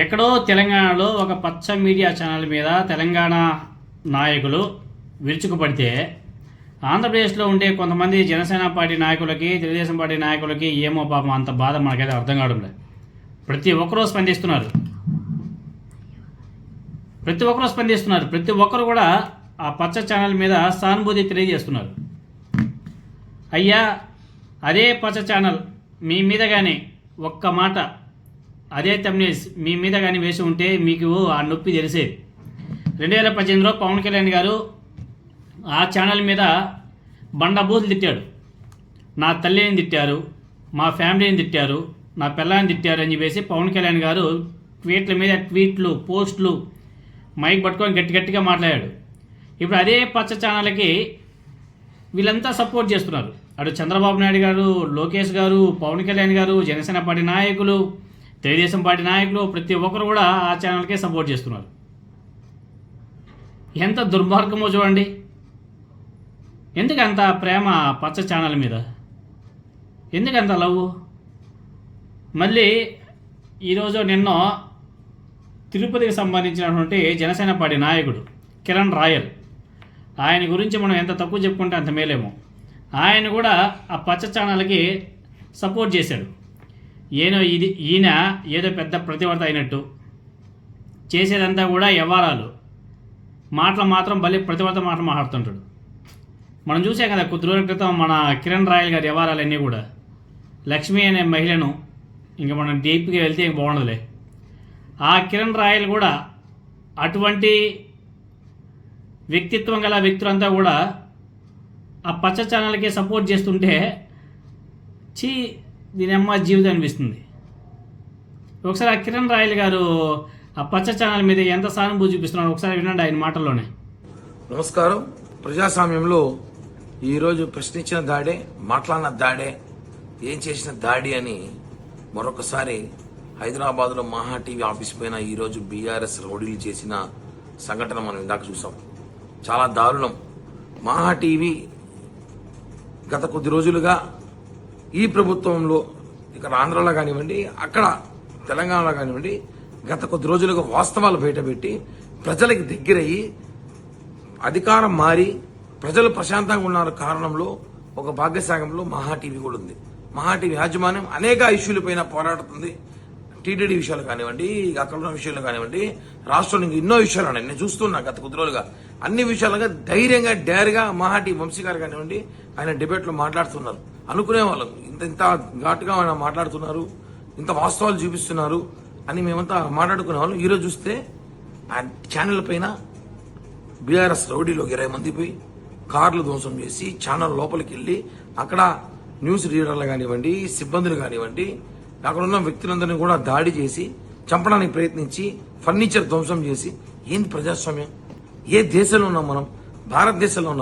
ఎక్కడో తెలంగాణలో ఒక పచ్చ మీడియా ఛానల్ మీద తెలంగాణ నాయకులు విరుచుకుపడితే ఆంధ్రప్రదేశ్లో ఉండే కొంతమంది జనసేన పార్టీ నాయకులకి తెలుగుదేశం పార్టీ నాయకులకి ఏమో పాపం అంత బాధ మనకైతే అర్థం కావడం లేదు. ప్రతి ఒక్కరూ స్పందిస్తున్నారు. ప్రతి ఒక్కరూ స్పందిస్తున్నారు. ప్రతి ఒక్కరు కూడా ఆ పచ్చ ఛానల్ మీద సానుభూతి తెలియజేస్తున్నారు. అయ్యా అదే పచ్చ ఛానల్ మీ మీద కానీ ఒక్క మాట అదే తమ్నేస్ మీ మీద కానీ వేసి ఉంటే మీకు ఆ నొప్పి తెలిసేది రెండు వేల పద్దెనిమిదిలో పవన్ కళ్యాణ్ గారు ఆ ఛానల్ మీద బండబూతులు తిట్టాడు. నా తల్లిని తిట్టారు మా ఫ్యామిలీని తిట్టారు నా పిల్లని తిట్టారు అని చెప్పేసి పవన్ కళ్యాణ్ గారు ట్వీట్ల మీద ట్వీట్లు పోస్టులు మైక్ పట్టుకొని గట్టి గట్టిగా మాట్లాడాడు. ఇప్పుడు అదే పచ్చ ఛానల్కి వీళ్ళంతా సపోర్ట్ చేస్తున్నారు. అటు చంద్రబాబు నాయుడు గారు లోకేష్ గారు పవన్ కళ్యాణ్ గారు జనసేన పార్టీ నాయకులు తెలుగుదేశం పార్టీ నాయకులు ప్రతి ఒక్కరు కూడా ఆ ఛానల్కే సపోర్ట్ చేస్తున్నారు. ఎంత దుర్మార్గమో చూడండి. ఎందుకు అంత ప్రేమ పచ్చ ఛానల్ మీద? ఎందుకు అంత లవ్? మళ్ళీ ఈరోజు నిన్న తిరుపతికి సంబంధించినటువంటి జనసేన పార్టీ నాయకుడు కిరణ్ రాయల్ ఆయన గురించి మనం ఎంత తక్కువ చెప్పుకుంటే అంత మేలేమో. ఆయన కూడా ఆ పచ్చ ఛానల్కి సపోర్ట్ చేశాడు. ఏనో ఇది ఈయన ఏదో పెద్ద ప్రతివర్త అయినట్టు. చేసేదంతా కూడా వ్యవహారాలు మాటలు మాత్రం భలే ప్రతివర్త మాటలు మాట్లాడుతుంటాడు. మనం చూసాం కదా కొద్ది రోజుల క్రితం మన కిరణ్ రాయల్ గారి వ్యవహారాలన్నీ కూడా. లక్ష్మి అనే మహిళను ఇంకా మనం డీప్గా వెళ్తే ఇంక బాగుండదులే. ఆ కిరణ్ రాయల్ కూడా అటువంటి వ్యక్తిత్వం గల వ్యక్తులంతా కూడా ఆ పచ్చ ఛానల్కి సపోర్ట్ చేస్తుంటే చీ దీని అమ్మ జీవితం అనిపిస్తుంది. ఒకసారి ఆ కిరణ్ రాయల్ గారు ఆ పచ్చ ఛానల్ మీద ఎంత సానుభూతి చూపిస్తున్నారు ఒకసారి వినండి ఆయన మాటల్లోనే. నమస్కారం. ప్రజాస్వామ్యంలో ఈరోజు ప్రశ్నించిన దాడే మాట్లాడిన దాడే ఏం చేసిన దాడి అని మరొకసారి హైదరాబాద్లో మహా టీవీ ఆఫీస్ పైన ఈరోజు బీఆర్ఎస్ రౌడీలు చేసిన సంఘటన మనం ఇందాక చూసాం. చాలా దారుణం. మహా టీవీ గత కొద్ది రోజులుగా ఈ ప్రభుత్వంలో ఇక్కడ ఆంధ్రాలో కానివ్వండి అక్కడ తెలంగాణలో కానివ్వండి గత కొద్ది రోజులుగా వాస్తవాలు బయటపెట్టి ప్రజలకు దగ్గరయ్యి అధికారం మారి ప్రజలు ప్రశాంతంగా ఉన్న కారణంలో ఒక భాగ్యసాగంలో మహా టీవీ కూడా ఉంది. మహా టీవీ యాజమాన్యం అనేక ఇష్యూలపైన పోరాడుతుంది. టీటీడీ విషయాలు కానివ్వండి అక్కడ ఉన్న విషయాలు కానివ్వండి రాష్ట్రంలో ఇంకా ఎన్నో విషయాలు ఉన్నాయి. నేను చూస్తున్నా గత కొద్ది రోజులుగా. అన్ని విషయాలుగా ధైర్యంగా డేర్గా మహా వంశీ గారు కానివ్వండి ఆయన డిబేట్లో మాట్లాడుతున్నారు. అనుకునే వాళ్ళం ఇంత ఇంత ఘాటుగా ఆయన మాట్లాడుతున్నారు ఇంత వాస్తవాలు చూపిస్తున్నారు అని మేమంతా మాట్లాడుకునే వాళ్ళం ఈరోజు చూస్తే ఆ ఛానల్ పైన బీఆర్ఎస్ రౌడీలో ఇరవై మంది పోయి కార్లు ధ్వంసం చేసి ఛానల్ లోపలికి వెళ్ళి అక్కడ న్యూస్ రీడర్లు కానివ్వండి సిబ్బందులు కానివ్వండి అక్కడ ఉన్న వ్యక్తులందరినీ కూడా దాడి చేసి చంపడానికి ప్రయత్నించి ఫర్నిచర్ ధ్వంసం చేసి ఏంది ప్రజాస్వామ్యం? ఏ దేశంలో ఉన్నాం మనం? భారతదేశంలో ఉన్నాం.